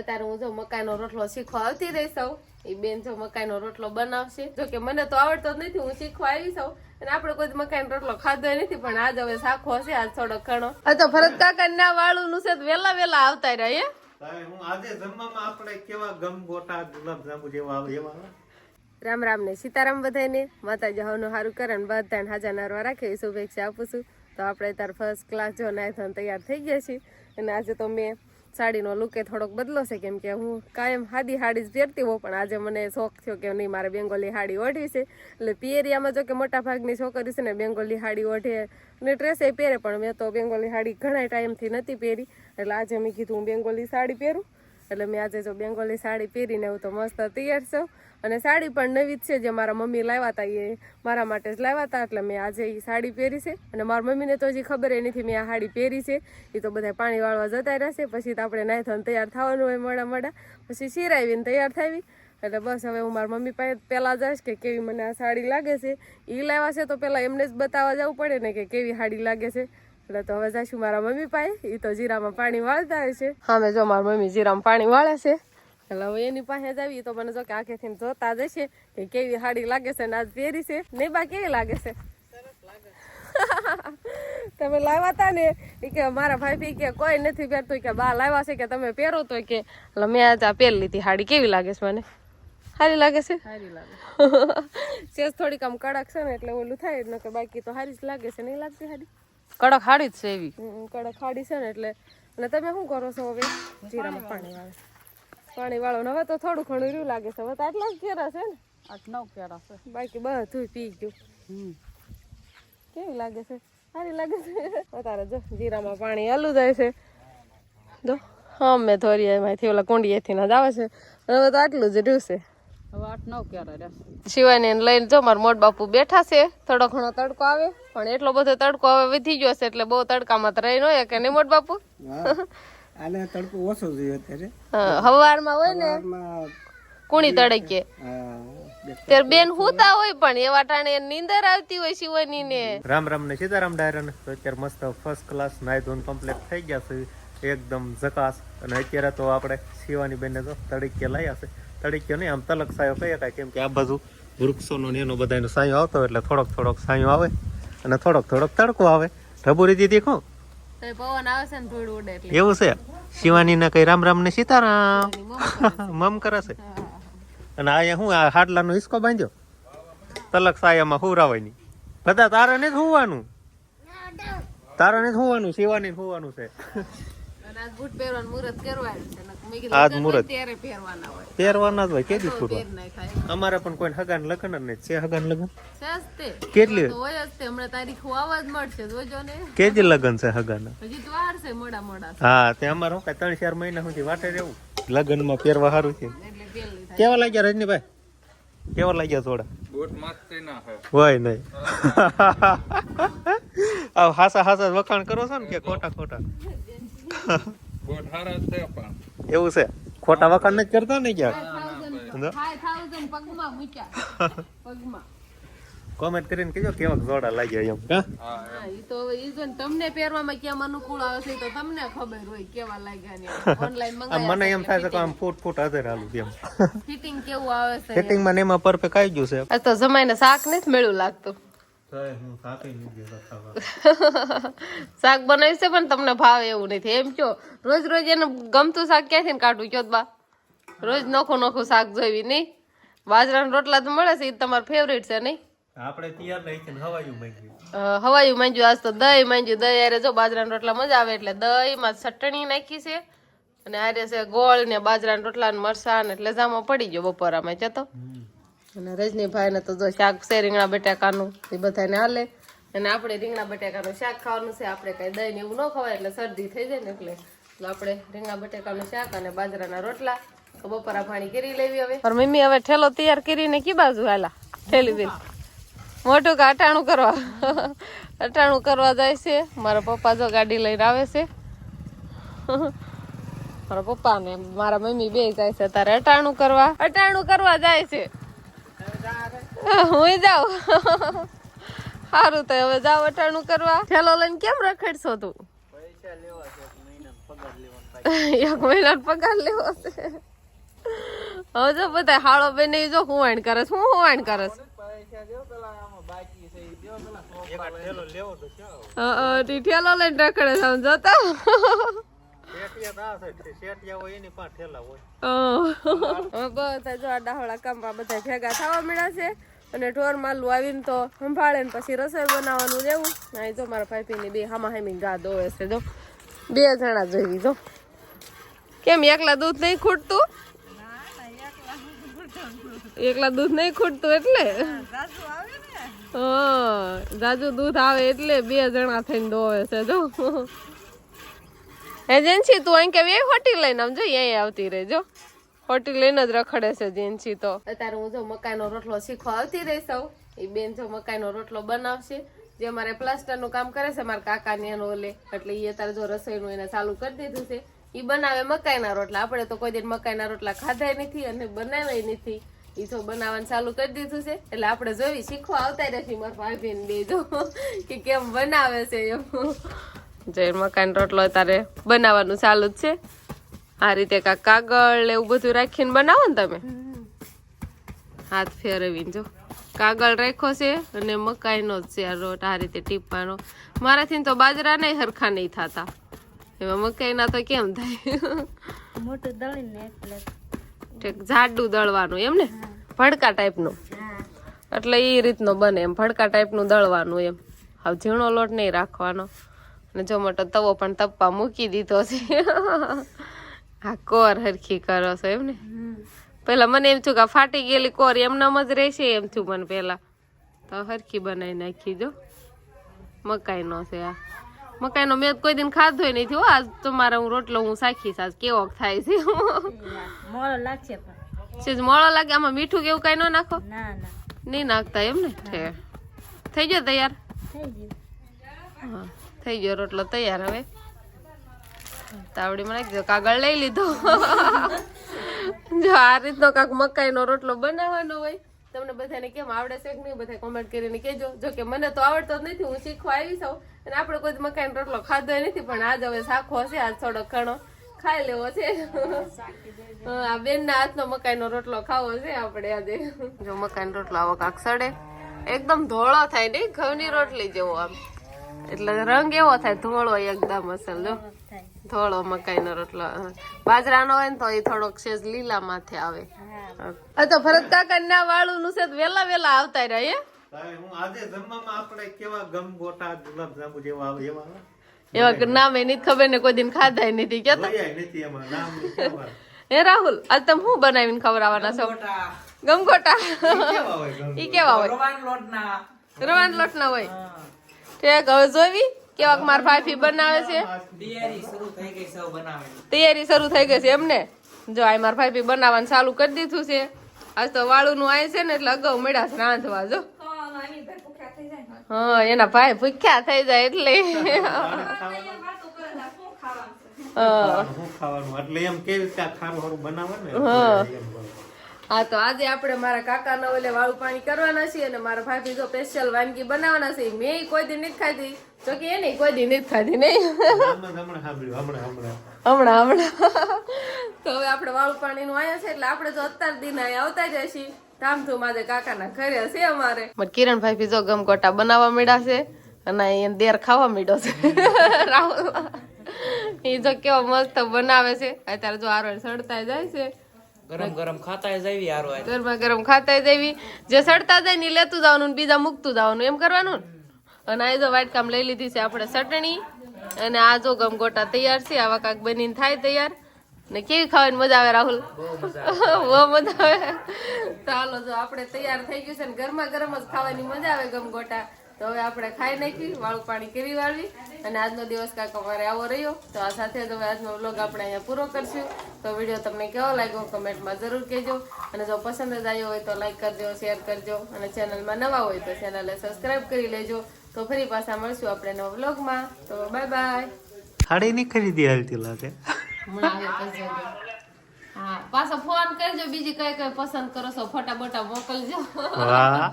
અત્યારે હું જો મકાઈનો રોટલો શીખવા આવતી રહી સૌ એ બેન જો મકાઈનો રોટલો બનાવશે. જો કે મને તો આવડતો જ નથી હું શીખવા આવી સૌ અને આપણે કોઈ મકાઈનો રોટલો ખાધો નથી પણ આજ હવે શાખો હશે આજ થોડો ઘણો. આ તો ભરત કાકા ના વાળું નું છે તો વેલા વેલા આવતા રહ્યા હે? આજે જમવામાં આપણે કેવા ગમ ગોટા ગુલાબ જાંબુ જેવા આવે એવા રામ રામ ને સીતારામ બધાને માતાજી હવનું સારું કરે ને બધાને હાજર નારવા રાખે એવી શુભેચ્છા આપું છું. તો આપણે તાર ફર્સ્ટ ક્લાસ જો નાયથન તૈયાર થઈ ગયા છીએ. અને આજે તો મેં સાડીનો લુકે થોડોક બદલો છે, કેમ કે હું કાયમ સાદી સાડી જ પહેરતી હોઉં, પણ આજે મને શોખ થયો કે નહીં, મારે બેંગોલી સાડી ઓઢવી છે. એટલે પિયરિયામાં જો કે મોટા ભાગની છોકરી છે ને, બેંગોલી સાડી ઓઢે અને ડ્રેસ એ પહેરે, પણ મેં તો બેંગોલી સાડી ઘણા ટાઈમથી નથી પહેરી. એટલે આજે મેં કીધું હું બેંગોલી સાડી પહેરું. એટલે મેં આજે જો બેંગોલી સાડી પહેરીને હું તો મસ્ત તૈયાર છું. અને સાડી પણ નવી જ છે જે મારા મમ્મી લાવ્યા હતા એ મારા માટે જ લાવ્યા હતા એટલે મેં આજે એ સાડી પહેરી છે. અને મારા મમ્મીને તો હજી ખબર એ નથી મેં આ સાડી પહેરી છે. એ તો બધા પાણી વાળવા જતા રહેશે પછી તો આપણે નાહી તૈયાર થવાનું હોય મોડા મોડા. પછી શિરાવીને તૈયાર થાવી. એટલે બસ હવે હું મારા મમ્મી પાસે પહેલાં જઈશ કે કેવી મને આ સાડી લાગે છે. એ લાવ્યા છે તો પહેલાં એમને જ બતાવવા જવું પડે ને કે કેવી સાડી લાગે છે. એટલે તો હવે જઈશું મારા મમ્મી પાસે. એ તો જીરામાં પાણી વાળતા હોય છે હા મેં જો મારા મમ્મી જીરામાં પાણી વાળે છે. એટલે હવે એની પાસે જ આવી તો મને જો કે આંખેથી જોતા જશે કે કેવી સાડી લાગે છે ને આજ પહેરી છે. ને બા કેવી લાગે છે? તમે લાવ્યા હતા ને? એ કે મારા ભાઈ ભી કે કોઈ નથી પહેરતું. કે બા લાવ્યા છે કે તમે પહેરો તો કે. એટલે મેં આજ આ પહેરી લીધી સાડી કેવી લાગે છે મને? સારી લાગે છે? સારી લાગે. ચેસ થોડીક આમ કડક છે ને એટલે ઓલું થાય ન કે બાકી તો સારી જ લાગે છે. નહીં લાગતી સાડી કડક હાડી જ છે એવી. કડક હાડી છે ને એટલે અને તમે શું કરો છો હવે? જીરામાં પાણી વાળે. પાણી વાળો હવે તો થોડું ઘણું રહ્યું લાગે છે. હવે તો આટલા જ ઘેરા છે ને? આઠ નવ કેરા છે. બાકી બધું પી ગયું. કેવી લાગે છે? સારી લાગે છે? અત્યારે જો જીરામાં પાણી હલું જાય છે. જો હા મેં થોડી એમાંથી ઓલા કોંડીએથી ના જ આવે છે. હવે તો આટલું જ રહ્યું છે. શિવાની લઈને જો મારા મોટ બાપુ બેઠા છે. થોડો ઘણો તડકો આવે પણ એટલો બધો તડકો હવે વધી ગયો છે એટલે બહુ તડકામાં તો રહી ન હોય કે નહીં મોટ બાપુ? આને તડકો ઓછો જોઈએ અત્યારે. હવારમાં હોય ને? કુણી તડકે. ત્યારે બેન હુતા હોય પણ એવા ટાણે નીંદર આવતી હોય શિવાની ને. રામ રામ ને સીતારામ ડાયરન તો અત્યારે મસ્ત ફર્સ્ટ ક્લાસ નાઈ ધોન કમ્પ્લીટ થઈ ગયા છે. એકદમ ઝકાસ. અને અત્યારે તો આપણે શિવાની બેનને તો તડકે લાયા છે. તડીકે નહીં આમ તલક સાયો કહી શકાય કેમ કે આ બાજુ વૃક્ષોનો ને એનો બધાનો સાયો આવતો એટલે થોડોક થોડોક સાયો આવે અને થોડોક થોડોક તડકો આવે. ઢબુરી દીદી કહું પવન આવે છે ને ધૂળ ઉડે એવું છે? શિવાની ને કઈ રામ રામ ને સીતારામ? મમ કરે છે. અને અહીંયા હું આ હાડલાનો હિસ્કો બાંધ્યો? તલક સાયામાં હુરાવાની. બધા તારે ને જ હોવાનું? તારે ને જ હોવાનું? શિવાની હોવાનું છે. પહેરવાનું મુહૂર્ત કરવાનું આજ લગ્ન મુહૂર્ત. પહેરવાના જ હોય કેદી તો ફૂરવા અમારે પણ કોઈ હગાન લગ્ન જ નહીં. છે હગાન લગ્ન? છે કેટલી? તો હોય હમણાં તારીખ આવવા જ મળશે જોજો ને. કેદી લગ્ન છે હગાન? હજી તો વાર છે મોડા મોડા. હા તે અમારે શું કાંઈ ત્રણ ચાર મહિના સુધી વાટે રહેવું. લગ્નમાં પહેરવા સારું છે. કેવા લાગ્યા રજનીભાઈ? કેવા લાગ્યા થોડા? હોય નહીં. આવ હાસા હાસા વખાણ કરો છો ને કે ખોટા ખોટા? એવું છે? ખોટા વખાણ નથી કરતા ને પગમાં કોમેન્ટ કરીને કહેજો કેવા જોડા લાગ્યા એમ. હા? ઈ તો ઈ જો તમને પહેરવામાં કેમ અનુકૂળ આવે છે તો તમને ખબર હોય કેવા લાગ્યા ને. ઓનલાઈન આમ મને એમ થાય છે કે આમ ફૂટ ફૂટ હાજર હાલું એમ. ફિટિંગ કેવું આવે છે? ફિટિંગમાં એમાં પરફેક્ટ આવી ગયું છે. આ તો જમાઈને શાક નથી મેળું લાગતું. શાક બનાવી છે પણ તમને ભાવે એવું નથી. એમ કયો રોજ રોજ એનું ગમતું શાક ક્યાંથી કાઢવું? કયો બા રોજ નોખું નોખું શાક જોઈવી નહીં. બાજરાના રોટલા તો મળે છે એ તમારું ફેવરેટ છે નહીં? આપણે તૈયાર નહીં છે હવાયું માંગ્યું હવાયું માંજ્યું આજ તો દહીં માંજ્યું દહીં આરે જો બાજરાના રોટલા મજા આવે એટલે દહીંમાં ચટણી નાખી છે. અને આરે છે ગોળ ને બાજરાના રોટલા ને મરસા ને એટલે જામો પડી ગયો બપોરામાં. જતો અને રજનીભાઈ ને તો જો શાક છે, રીંગણા, બટાકાનું, એ બધાને હાલે. અને આપણે રીંગણા, બટાકાનું શાક ખાવાનું છે, આપણે કઈ દહીં એવું ન ખવાય, એટલે શરદી થઈ જાય ને એટલે. આપણે રીંગણા, બટાકાનું શાક અને બાજરાના રોટલા. તો બપોરા પાણી કરી લેવી હવે. પણ મમ્મી હવે ઠેલો તૈયાર કરીને કી બાજુ હાલા? ઠેલી બેન મોટું કે અટાણું કરવા? અટાણું કરવા જાય છે. મારા પપ્પા જો ગાડી લઈને આવે છે. મારા પપ્પા ને મારા મમ્મી બે જાય છે, તારે અટાણું કરવા? અટાણું કરવા જાય છે. હું જાઉં. સારું તો હવે જાવ અટાણું કરવા. ઠેલો લઈને કેમ રખડશો તું? એક મહિના પગાર લેવો છે. હવે જો બધા હાળો બેન જો હું વાણ કરે હું હું વાણ કરે ઠેલો તો તી લઈને રખડે હોય હવે બધા જો આ ડાહોળા કામમાં બધા ભેગા થવા મળ્યા છે અને ઢોર માલું આવીને તો સંભાળે ને પછી રસોઈ બનાવવાનું લેવું ના જો મારા ભાઈની બે હામા હામી ગા દોવે છે, જો. બે જણા જોઈ જો. કેમ, એકલા દૂધ નહીં ખૂટતું? એકલા દૂધ નહીં ખૂટતું એટલે? જાજુ દૂધ આવે એટલે બે જણા થઈને દોવે છે, જો. એજન્સી, તું અહીં કે હોટી લઈને આમ જો અહીંયા આવતી રહેજો હોટી લઈને જ રખડે છે જેન્સી તો. અત્યારે હું જો મકાઈનો રોટલો શીખવા આવતી રહીશ સૌ. એ બેન જો મકાઈનો રોટલો બનાવશે. જે અમારે પ્લાસ્ટરનું કામ કરે છે મારા કાકાને એનો ઓલે. એટલે એ અત્યારે જો રસોઈનું એને ચાલુ કરી દીધું છે. એ બનાવે મકાઈના રોટલા. આપણે તો કોઈ દિન મકાઈના રોટલા ખાધા નથી અને બનાવ્યા નથી. એ તો બનાવવાનું ચાલુ કરી દીધું છે. એટલે આપણે જોઈ શીખવા આવતા નથી મારા ભાભી ને બે જો. કે કેમ બનાવે છે એમ. જય મકાન રોટલો તારે બનાવવાનું ચાલુ જ છે. આ રીતે કાંક કાગળ એવું બધું રાખીને બનાવો ને તમે? હાથ ફેરવીને જો. કાગળ રાખ્યો છે અને મકાઈનો જ છે આ રોટ આ રીતે ટીપવાનો. મારાથી તો બાજરા નહીં હરખા નહીં થતા. એમાં મકાઈના તો કેમ થાય? મોટું દળીને જાડું દળવાનું એમ ને? ભડકા ટાઈપનું. એટલે એ રીતનો બને એમ ભડકા ટાઈપનું દળવાનું એમ. હવે ઝીણો લોટ નહીં રાખવાનો. અને જો મોટો તવો પણ તપવા મૂકી દીધો છે. હા કોર હરખી કરો છો એમ ને પેલા મને એમ થયું કે આ ફાટી ગયેલી કોર એમનામ જ રહેશે એમ થયું મને પેલા. તો હરખી બનાવી નાખી જો મકાઈનો છે આ. મકાઈનો મેં કોઈ દિન ખાધો નહીં થયો આજ તો મારા હું રોટલો હું સાખીશ. આજ કેવો થાય છે? મોળો લાગશે પણ. મોળો લાગે? આમાં મીઠું કેવું કઈ ન નાખો? ના ના. નહીં નાખતા એમ ને? છે. થઈ ગયો તૈયાર? થઈ ગયું. હા થઈ ગયો રોટલો તૈયાર હવે. તાવડીમાં નાખી કાગળ લઈ લીધો. જો આ રીતનો કાંક મકાઈનો રોટલો બનાવવાનો હોય તમને બધાને કેમ આવડે છે કે નહીં બધા કોમેન્ટ કરીને કહેજો. જો કે મને તો આવડતો જ નથી હું શીખવા આવી છું. અને આપણે કોઈ મકાઈનો રોટલો ખાધો નથી પણ આજ હવે શાખો હશે આજ થોડો ઘણો ખાઈ લેવો છે. આ બેનના હાથનો મકાઈનો રોટલો ખાવો છે આપણે આજે. જો મકાઈનો રોટલો આવો કાંક સડે. એકદમ ધોળો થાય નહીં ઘઉંની રોટલી જેવો આમ. એટલે રંગ એવો થાય ધોળો એકદમ અસલ જો. થાય મકાઈ મકાઈનો રોટલો બાજરાનો હોય ને તો એ થોડોક સેજ લીલા માથે આવે. આ તો ભરત કાકા ના વાળું નું છે વેલા વેલા આવતા રહ્યા હું? આજે જમવામાં આપણે કેવા ગમ ગોટા ગુલાબ જાંબુ જેવા આવે? એવા. એવા નામ એ નથી ખબર ને કોઈ દિન ખાધા નથી કેતા? નથી એમાં નામ હે રાહુલ આજ તમે શું બનાવીને ખવડાવવાના છો? ગમગોટા. કેવા ઈ કેવા હોય? રવાન લોટ ના હોય. ઠેક હવે જોવી કેવાક માર ભાભી બનાવે છે? તૈયારી શરૂ થઈ ગઈ છે એમને? જો આ માર ભાભી બનાવવાનું ચાલુ કરી દીધું છે. આજ તો વાળું નું આય છે ને એટલે અગાઉ મળ્યા છે રાંધવા જો. હા એના ભાઈ ભૂખ્યા થઈ જાય એટલે. હા. હું. ખાવાનું એટલે એમ કેવી રીતે ખાવાનું બનાવવાનું ખારું બનાવે ને હા. તો આજે આપણે મારા કાકાના ઓલે વાળું પાણી કરવાના છીએ અને મારા ભાભી જો સ્પેશિયલ વાનગી બનાવવાના છે. મેં કોઈ દી નથી ખાધી. જો કે એને કોઈ દી નથી ખાધી નહીં. હમણાં હમણાં સાંભળ્યું હમણાં હમણાં. હમણાં હમણાં. તો હવે આપણે વાળું પાણીનું આયા છે એટલે આપણે જો અત્યાર દિન અહીંયા આવતા જ છીએ ધામધૂમ આજે કાકાના ઘરે છે અમારે. બટ કિરણભાઈ ભી જો ગમગોટા બનાવવા મળ્યા છે અને અહીંયા દેર ખાવા મળ્યો છે. રાહુલ. એ જો કેવો મસ્ત બનાવે છે. અત્યારે જો આરોળ સડતા જાય છે. ગરમ ગરમ ખાતા જઈએ યારો ગરમા ગરમ ખાતા જવી જે સડતા જાય ને લેતું જવાનું બીજા મૂકતું જવાનું. એમ કરવાનું? અને આ જો વાટકામ લઈ લીધી છે આપણે ચટણી. અને આ જો ગમગોટા તૈયાર છે. આવા કાક બનીને થાય તૈયાર. ને કેવી ખાવાની મજા આવે રાહુલ? બહુ મજા આવે. ચાલો જો આપણે તૈયાર થઈ ગયું છે ને ગરમા ગરમ જ ખાવાની મજા આવે ગમગોટા તો હવે આપણે ખાઈ નાખી વાળું પાણી કરી વાળવી અને આજનો દિવસ કાંક અમારે આવો રહ્યો. તો આ સાથે જ હવે આજનો વ્લોગ આપણે અહીંયા પૂરો કરશું. તો વીડિયો તમને કેવો લાગ્યો કમેન્ટમાં જરૂર કહેજો. અને જો પસંદ જ આવ્યો હોય તો લાઈક કરજો શેર કરજો. અને ચેનલમાં નવા હોય તો ચેનલને સબસ્ક્રાઇબ કરી લેજો. તો ફરી પાછા મળશું આપણે નવા વ્લોગમાં તો બાય બાય ખાડી ની ખરીદી હાલતી લાગે. હા પાછો ફોન કરજો બીજી કઈ કઈ પસંદ કરો છો ફોટા બોટા મોકલજો. વાહ.